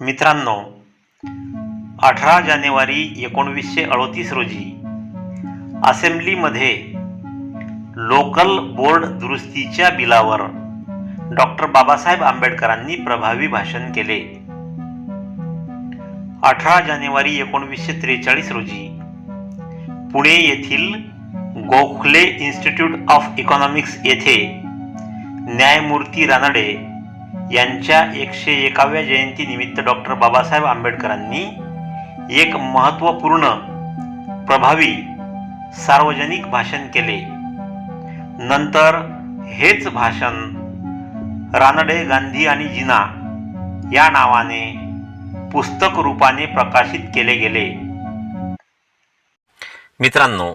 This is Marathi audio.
मित्रांनो अठरा जानेवारी एकोणवीसशे अडोतीस रोजी असेंब्लीमध्ये लोकल बोर्ड दुरुस्तीच्या बिलावर डॉक्टर बाबासाहेब आंबेडकरांनी प्रभावी भाषण केले. अठरा जानेवारी एकोणवीसशे त्रेचाळीस रोजी पुणे येथील गोखले इन्स्टिट्यूट ऑफ इकॉनॉमिक्स येथे न्यायमूर्ती रानडे यांच्या एकशे एकाव्या जयंतीनिमित्त डॉक्टर बाबासाहेब आंबेडकरांनी एक महत्त्वपूर्ण प्रभावी सार्वजनिक भाषण केले. नंतर हेच भाषण रानडे गांधी आणि जिना या नावाने पुस्तक रूपाने प्रकाशित केले गेले. मित्रांनो